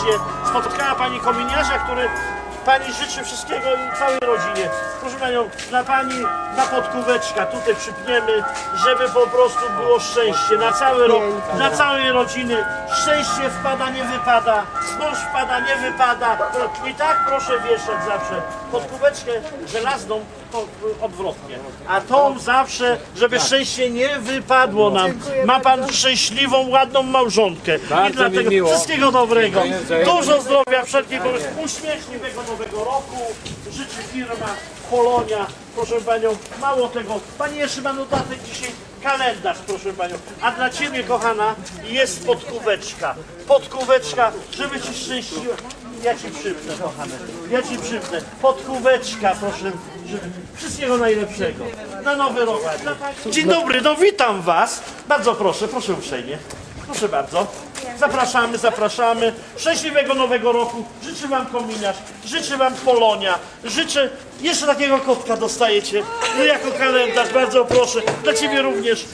serdecznie. Spotkała Pani kominiarza, który Pani życzy wszystkiego i całej rodzinie. Proszę Panią, dla Pani na podkóweczka tutaj przypniemy, żeby po prostu było szczęście na cały rok, dla całej rodziny. Szczęście wpada, nie wypada, mąż wpada, nie wypada. I tak proszę wieszać zawsze podkóweczkę żelazną to odwrotnie. A tą zawsze, żeby szczęście nie wypadło nam. Ma Pan szczęśliwą, ładną małżonkę. I Bardzo mi dlatego miło. wszystkiego dobrego. Dziękuję. Dużo zdrowia, wszelkiego uśmiechniwego nowego roku. Życzy firma Polonia. Proszę Panią, mało tego. Pani jeszcze ma dodatek dzisiaj kalendarz, proszę Panią. A dla Ciebie, kochana, jest podkóweczka. Podkóweczka, żeby Ci szczęściła. Ja Ci przypnę, kochane. Ja Ci przypnę. Podkóweczka, proszę. Żeby... Wszystkiego najlepszego. Na nowy rok. Dzień dobry, no witam Was. Bardzo proszę, proszę uprzejmie. Proszę bardzo. Zapraszamy, zapraszamy. Szczęśliwego nowego roku. Życzę Wam kominiarz, życzę Wam Polonia, życzę... Jeszcze takiego kotka dostajecie no, jako kalendarz, bardzo proszę. Dla Ciebie również.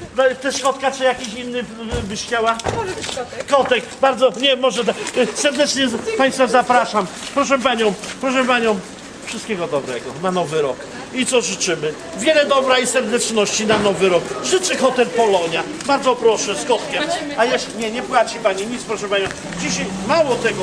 Też kotka, czy jakiś inny byś chciała? Kotek, bardzo, nie, może, da- serdecznie Państwa zapraszam. Proszę Panią, proszę Panią, wszystkiego dobrego na nowy rok. I co życzymy? Wiele dobra i serdeczności na nowy rok. Życzy Hotel Polonia. Bardzo proszę, z kotkiem. A jeszcze, nie, nie płaci Pani nic, proszę Panią. Dzisiaj, mało tego,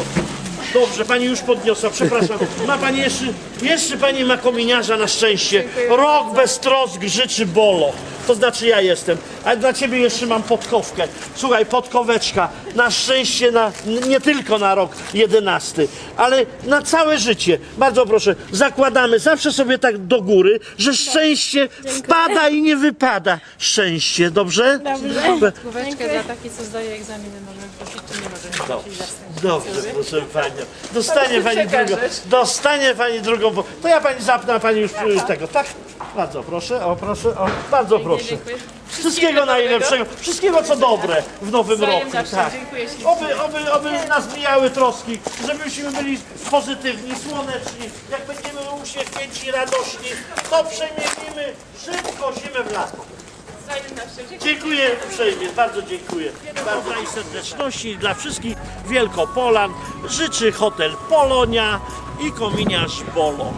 Dobrze, pani już podniosła, przepraszam. Ma pani jeszcze, jeszcze pani ma kominiarza na szczęście. Rok bez trosk życzy Bolo. To znaczy ja jestem. A dla ciebie jeszcze mam podkowkę. Słuchaj, podkoweczka. Na szczęście na, nie tylko na rok jedenasty, ale na całe życie. Bardzo proszę, zakładamy zawsze sobie tak do góry, że szczęście wpada i nie wypada. Szczęście, dobrze? Dobrze. Główeczkę dla takiej, co zdaje egzaminy, możemy prosić, czy nie możemy prosić za wstęp. Dobrze, proszę panią. Dostanie pani drugą. Dostanie pani drugą. bo- To ja pani zapnę, a pani już y, tego, tak? Bardzo proszę, o proszę, o, bardzo proszę. Dziękuję. Wszystkiego najlepszego, wszystkiego co dobre w nowym roku. Tak. dziękuję ślicznie. Oby, oby, oby nas mijały troski, żebyśmy byli pozytywni, słoneczni. Jak będziemy uśmiechnięci, radośni, to przemienimy szybko zimę w lato. Dziękuję uprzejmie, bardzo dziękuję. Bardzo i serdeczności dla wszystkich Wielkopolan życzy hotel Polonia i kominiarz Bolo.